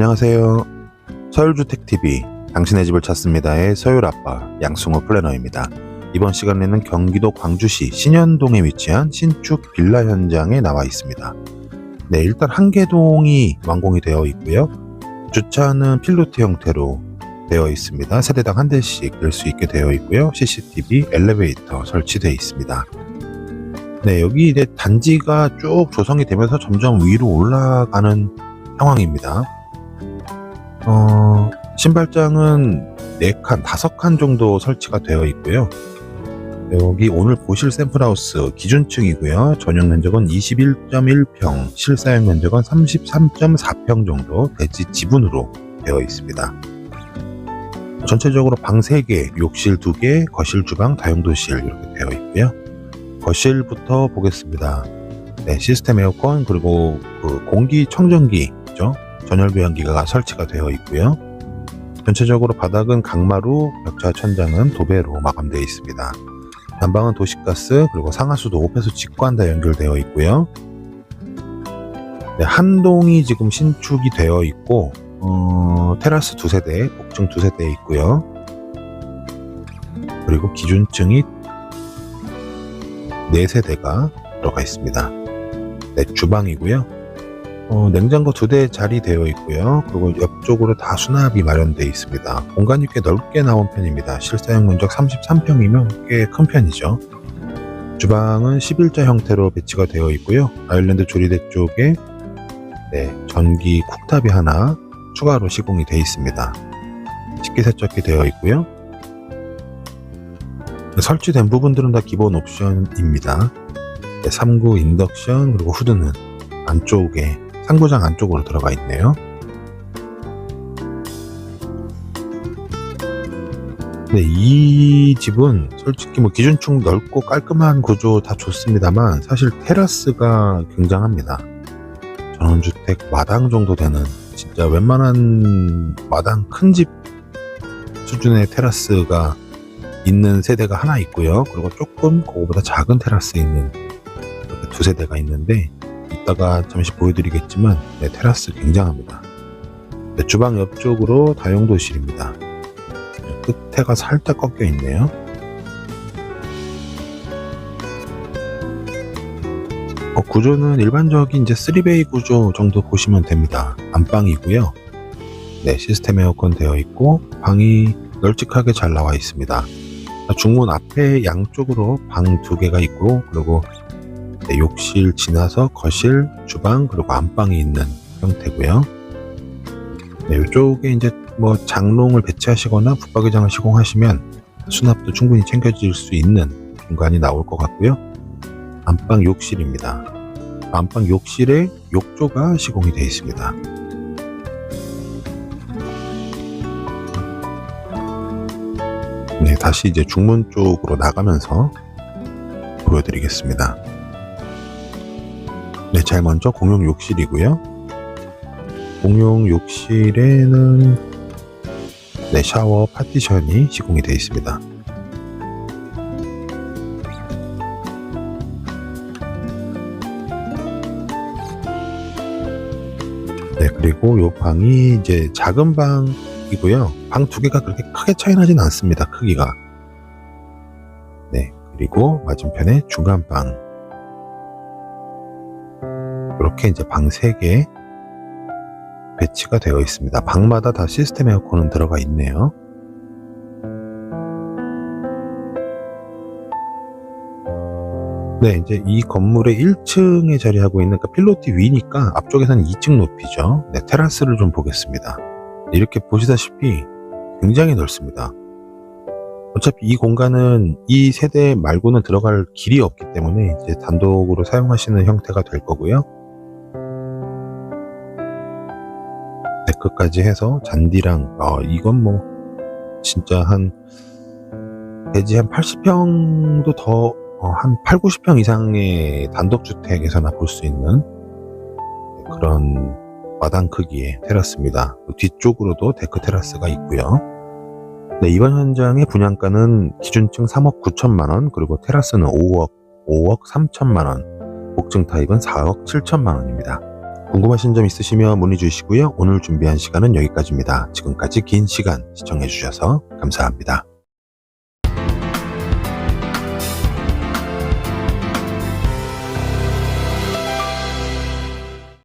안녕하세요. 서울주택TV, 당신의 집을 찾습니다의 서울아빠 양승호 플래너입니다. 이번 시간에는 경기도 광주시 신현동에 위치한 신축 빌라 현장에 나와 있습니다. 네, 일단 한개동이 완공이 되어 있고요. 주차는 필로티 형태로 되어 있습니다. 세대당 한 대씩 낼수 있게 되어 있고요. CCTV, 엘리베이터 설치되어 있습니다. 네, 여기 이제 단지가 쭉 조성이 되면서 점점 위로 올라가는 상황입니다. 어, 신발장은 4칸, 5칸 정도 설치가 되어 있고요. 여기 오늘 보실 샘플하우스 기준층이고요. 전용 면적은 21.1평, 실사용 면적은 33.4평 정도 대지 지분으로 되어 있습니다. 전체적으로 방 3개, 욕실 2개, 거실, 주방, 다용도실 이렇게 되어 있고요. 거실부터 보겠습니다. 네, 시스템 에어컨 그리고 그 공기 청정기 죠. 전열교환기가 설치가 되어 있고요. 전체적으로 바닥은 강마루, 벽차 천장은 도배로 마감되어 있습니다. 난방은 도시가스 그리고 상하수도 오폐수 직관 다 연결되어 있고요. 네, 한 동이 지금 신축이 되어 있고 어, 테라스 두 세대, 복층 두 세대 있고요. 그리고 기준층이 네 세대가 들어가 있습니다. 네, 주방이고요. 어, 냉장고 두 대 자리 되어 있고요. 그리고 옆쪽으로 다 수납이 마련되어 있습니다. 공간이 꽤 넓게 나온 편입니다. 실사용 면적 33평이면 꽤 큰 편이죠. 주방은 11자 형태로 배치가 되어 있고요. 아일랜드 조리대 쪽에 네, 전기 쿡탑이 하나 추가로 시공이 되어 있습니다. 식기세척기 되어 있고요. 설치된 부분들은 다 기본 옵션입니다. 네, 3구 인덕션 그리고 후드는 안쪽에 상부장 안쪽으로 들어가 있네요. 네, 이 집은 솔직히 뭐 기준층 넓고 깔끔한 구조 다 좋습니다만 사실 테라스가 굉장합니다. 전원주택 마당 정도 되는 진짜 웬만한 마당 큰 집 수준의 테라스가 있는 세대가 하나 있고요. 그리고 조금 그거보다 작은 테라스 있는 두 세대가 있는데 이따가 잠시 보여드리겠지만 네, 테라스 굉장합니다. 네, 주방 옆쪽으로 다용도실입니다. 네, 끝에가 살짝 꺾여 있네요. 어, 구조는 일반적인 이제 3베이 구조 정도 보시면 됩니다. 안방이고요. 네, 시스템 에어컨 되어 있고 방이 널찍하게 잘 나와 있습니다. 중문 앞에 양쪽으로 방 두 개가 있고 그리고 네, 욕실 지나서 거실, 주방 그리고 안방이 있는 형태고요. 네, 이쪽에 이제 뭐 장롱을 배치하시거나 붙박이장을 시공하시면 수납도 충분히 챙겨질 수 있는 공간이 나올 것 같고요. 안방 욕실입니다. 안방 욕실에 욕조가 시공이 되어 있습니다. 네, 다시 이제 중문 쪽으로 나가면서 보여드리겠습니다. 네, 제일 먼저 공용 욕실이고요. 공용 욕실에는 네, 샤워 파티션이 시공이 되어 있습니다. 네, 그리고 이 방이 이제 작은 방이고요. 방 두 개가 그렇게 크게 차이 나진 않습니다. 크기가. 네, 그리고 맞은편에 중간 방. 이렇게 이제 방 3개 배치가 되어 있습니다. 방마다 다 시스템 에어컨은 들어가 있네요. 네, 이제 이 건물의 1층에 자리하고 있는 그 필로티 위니까 앞쪽에서는 2층 높이죠. 네, 테라스를 좀 보겠습니다. 이렇게 보시다시피 굉장히 넓습니다. 어차피 이 공간은 이 세대 말고는 들어갈 길이 없기 때문에 이제 단독으로 사용하시는 형태가 될 거고요. 데크까지 해서 잔디랑 아 이건 뭐 진짜 한 대지 한 80평도 더 어, 한 8, 90평 이상의 단독주택에서나 볼 수 있는 그런 마당 크기의 테라스입니다. 그 뒤쪽으로도 데크 테라스가 있고요. 네, 이번 현장의 분양가는 기준층 3억 9천만 원, 그리고 테라스는 5억, 5억 3천만 원, 복층 타입은 4억 7천만 원입니다. 궁금하신 점 있으시면 문의 주시고요. 오늘 준비한 시간은 여기까지입니다. 지금까지 긴 시간 시청해 주셔서 감사합니다.